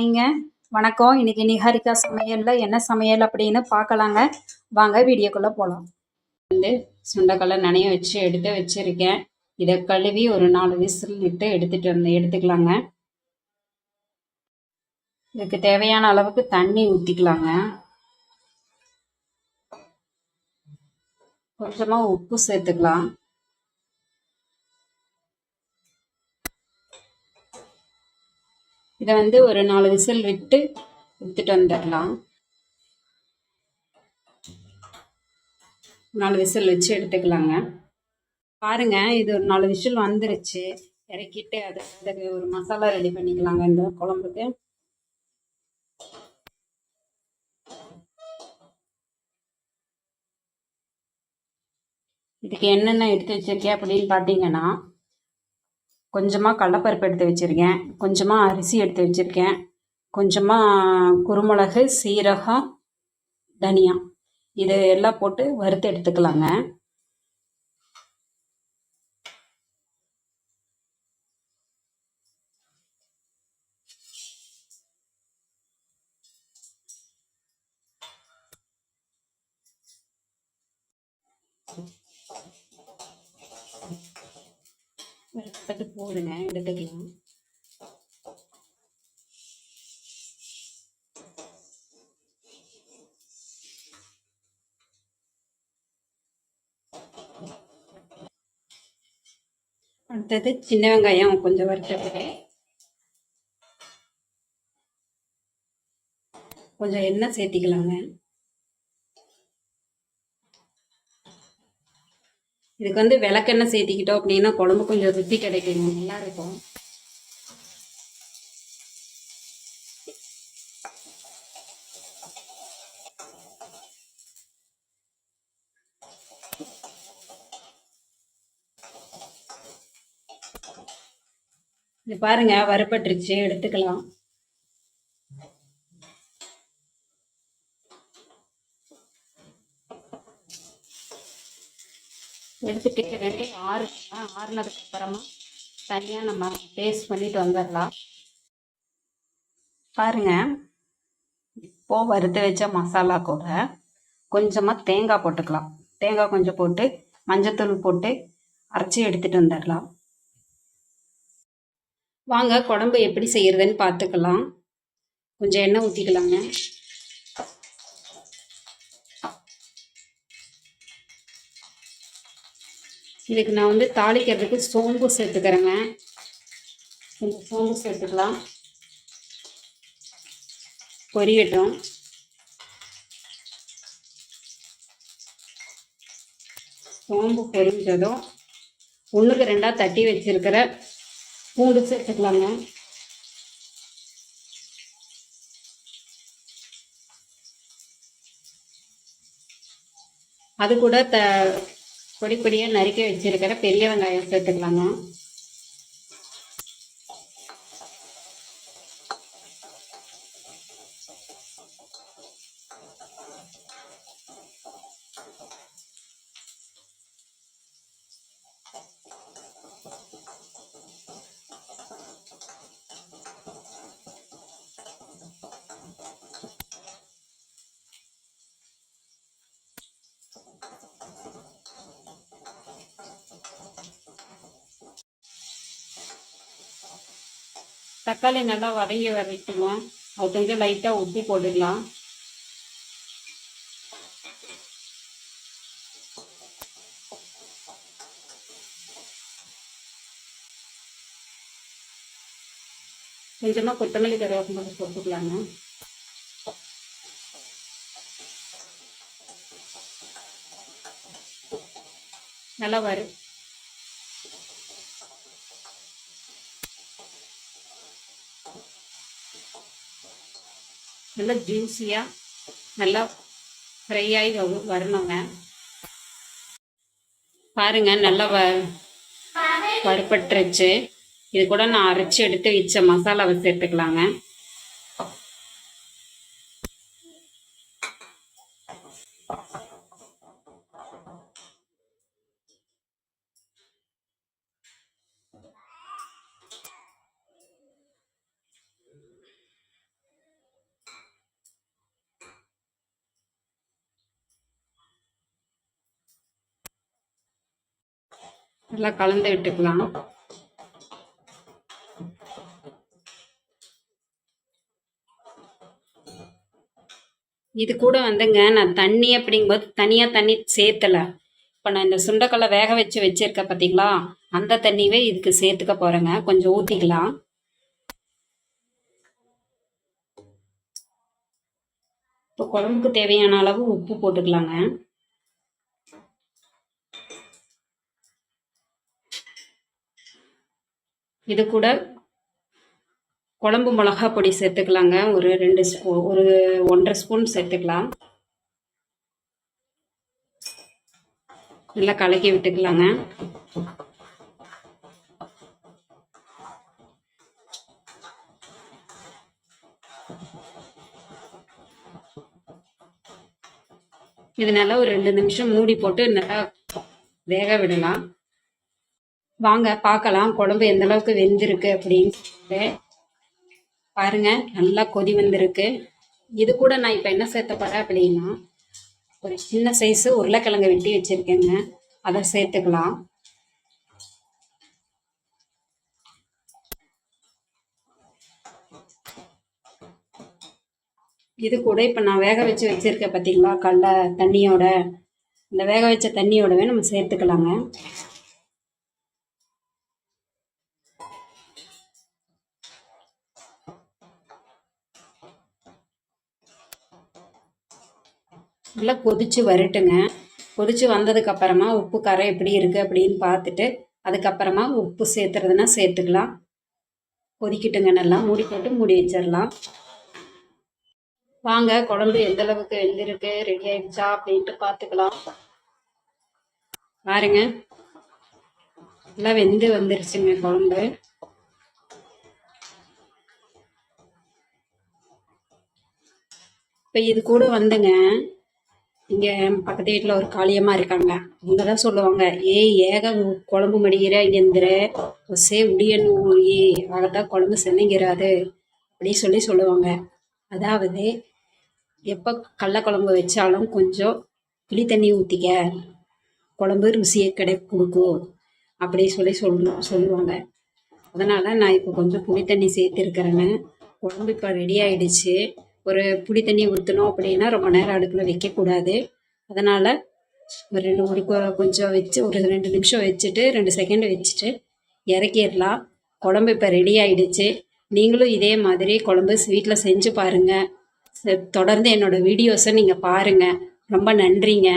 ஐங்க வணக்கம். இன்னைக்கு நிஹாரிகா சமையலில் என்ன சமையல் அப்படின்னு பார்க்கலாங்க. வாங்க வீடியோக்குள்ளே போகலாம் வந்து சுண்டைக்கல்லை நனைய வச்சு எடுத்து வச்சுருக்கேன். இதை கழுவி ஒரு நாலு விசில் விட்டு எடுத்துகிட்டு வந்து எடுத்துக்கலாங்க. இதுக்கு தேவையான அளவுக்கு தண்ணி ஊற்றிக்கலாங்க கொஞ்சமாக உப்பு சேர்த்துக்கலாம். இதை வந்து ஒரு நாலு விசில் விட்டு எடுத்துட்டு வந்துடலாம். நாலு விசில் வச்சு எடுத்துக்கலாங்க. பாருங்க இது ஒரு நாலு விசில் வந்துருச்சு. இறக்கிட்டு அது அதுக்கு ஒரு மசாலா ரெடி பண்ணிக்கலாங்க இந்த குழம்புக்கு. இதுக்கு என்னென்ன எடுத்து வச்சிருக்கேன் அப்படின்னு பார்த்தீங்கன்னா கொஞ்சமாக கடலப்பருப்பு எடுத்து வச்சுருக்கேன். கொஞ்சமாக அரிசி எடுத்து வச்சுருக்கேன். கொஞ்சமாக குருமிளகு சீரகம் தனியா. இது எல்லாம் போட்டு வறுத்து எடுத்துக்கலாங்க. வறுத்தது போதுங்க எடுத்துக்கலாம். அடுத்தது சின்ன வெங்காயம் கொஞ்சம் வறுத்தது கொஞ்சம் எண்ணெய் சேர்த்திக்கலாங்க. இதுக்கு வந்து விளக்கெண்ணெய் சேர்த்திக்கிட்டோம் அப்படின்னா குழம்பு கொஞ்சம் ருத்தி கிடைக்கும் நல்லா இருக்கும் இது பாருங்க வறுபட்டுருச்சு. எடுத்துக்கலாம். எடுத்துட்டு ரெண்டு ஆறு ஆறுனதுக்கு அப்புறமா தனியாக நம்ம பேஸ்ட் பண்ணிட்டு வந்துடலாம். பாருங்க இப்போ வறுத்து வச்ச மசாலா கூட கொஞ்சமாக தேங்காய் போட்டுக்கலாம். தேங்காய் கொஞ்சம் போட்டு மஞ்சத்தூள் போட்டு அரைச்சி எடுத்துட்டு வந்துடலாம். வாங்க குழம்பு எப்படி செய்யறதுன்னு பார்த்துக்கலாம். கொஞ்சம் எண்ணெய் ஊற்றிக்கலாங்க இதுக்கு நான் வந்து தாளிக்கிறதுக்கு சோம்பு சேர்த்துக்கிறேங்க. கொஞ்சம் சோம்பு சேர்த்துக்கலாம். பொரியட்டும். சோம்பு பொரிஞ்சதும் ஒன்றுக்கு ரெண்டாக தட்டி வச்சுருக்கிற பூண்டு சேர்த்துக்கலாங்க. அது கூட த பொடி பொடியாக நறுக்கி வச்சிருக்கிற பெரிய வெங்காயம் சேர்த்துக்கலாங்க. தக்காளி நல்லா வதங்கி வரைக்குங்க அது கொஞ்சம் லைட்டாக உப்பு போட்டுக்கலாம். கொஞ்சமாக கொத்தமல்லி கருவேப்பிலை போட்டுக்கலாங்க. நல்லா வரும் நல்லா ஜூஸியாக நல்லா ஃப்ரை ஆகி வரணுங்க. பாருங்க நல்லா வ வறுப்பட்டுருச்சு இது கூட நான் அரைச்சி எடுத்து வச்ச மசாலாவை சேர்த்துக்கலாங்க. நல்லா கலந்து விட்டுக்கலாம் இது கூட வந்துங்க நான் தண்ணி அப்படிங்கும்போது தனியாக தண்ணி சேர்த்தலை. இப்போ நான் இந்த சுண்டைக்கல்லை வேக வச்சு வச்சுருக்கேன் பார்த்தீங்களா அந்த தண்ணியவே இதுக்கு சேர்த்துக்க போகிறேங்க கொஞ்சம் ஊற்றிக்கலாம் இப்போ குழம்புக்கு தேவையான அளவு உப்பு போட்டுக்கலாங்க. இது கூட குழம்பு மிளகா பொடி சேர்த்துக்கலாங்க. ஒரு ரெண்டு ஸ்பூ ஒரு ஒன்றரை ஸ்பூன் சேர்த்துக்கலாம். நல்லா கலக்கி விட்டுக்கலாங்க. இதனால ஒரு ரெண்டு நிமிஷம் மூடி போட்டு நல்லா வேக விடலாம். வாங்க பார்க்கலாம். குழம்பு எந்த அளவுக்கு வெந்திருக்கு அப்படின்னு சொல்லிட்டு. பாருங்க நல்லா கொதி வந்திருக்கு. இது கூட நான் இப்போ என்ன சேர்த்த அப்படின்னா ஒரு சின்ன சைஸு உருளைக்கிழங்கு வெட்டி வச்சுருக்கேங்க. அதை சேர்த்துக்கலாம். இது கூட இப்போ நான் வேக வச்சு வச்சுருக்கேன் பார்த்தீங்களா கடல தண்ணியோட. இந்த வேக வச்ச தண்ணியோடவே நம்ம சேர்த்துக்கலாங்க. நல்லா கொதித்து வரட்டுங்க. கொதித்து வந்ததுக்கப்புறமா உப்பு காரம் எப்படி இருக்குது அப்படின்னு பார்த்துட்டு அதுக்கப்புறமா உப்பு சேர்த்துறதுன்னா சேர்த்துக்கலாம். கொதிக்கிட்டுங்க நல்லா. மூடி போட்டு மூடி வச்சிடலாம். வாங்க குழம்பு எந்த அளவுக்கு வெந்திருக்கு ரெடி ஆயிடுச்சா அப்படின்ட்டு பார்த்துக்கலாம். பாருங்க. நல்லா வெந்து வந்துருச்சுங்க குழம்பு. இப்போ இது கூட வந்துங்க. இங்கே பக்கத்து வீட்டில் ஒரு காளியம்மா இருக்காங்க. அவங்க தான் சொல்லுவாங்க ஏய் ஏக குழம்பு மடிகிற எந்திர ஒசே உடியன் ஏ ஆகத்தான் குழம்பு சென்னைங்கிறாது அப்படின்னு சொல்லி சொல்லுவாங்க. அதாவது எப்போ கடல குழம்பு வச்சாலும் கொஞ்சம் புளி தண்ணி ஊற்றிக்க குழம்பு ருசியை கிடை கொடுக்கும் அப்படி சொல்லி சொல் சொல்லுவாங்க. அதனால் நான் இப்போ கொஞ்சம் புளி தண்ணி சேர்த்துருக்கிறேன்னு குழம்பு இப்போ ரெடி ஆயிடுச்சு. ஒரு புளி தண்ணி ஊற்றணும் அப்படின்னா ரொம்ப நேரம் அடுப்பில் வைக்கக்கூடாது. அதனால் ஒரு ரெண்டு ஒரு கொஞ்சம் வச்சு ஒரு ரெண்டு நிமிஷம் வச்சுட்டு ரெண்டு செகண்ட் வச்சுட்டு இறக்கிடலாம். குழம்பு இப்போ ரெடி ஆகிடுச்சு நீங்களும் இதே மாதிரி குழம்பு வீட்டில் செஞ்சு பாருங்கள் தொடர்ந்து என்னோடய வீடியோஸை நீங்கள் பாருங்கள் ரொம்ப நன்றிங்க.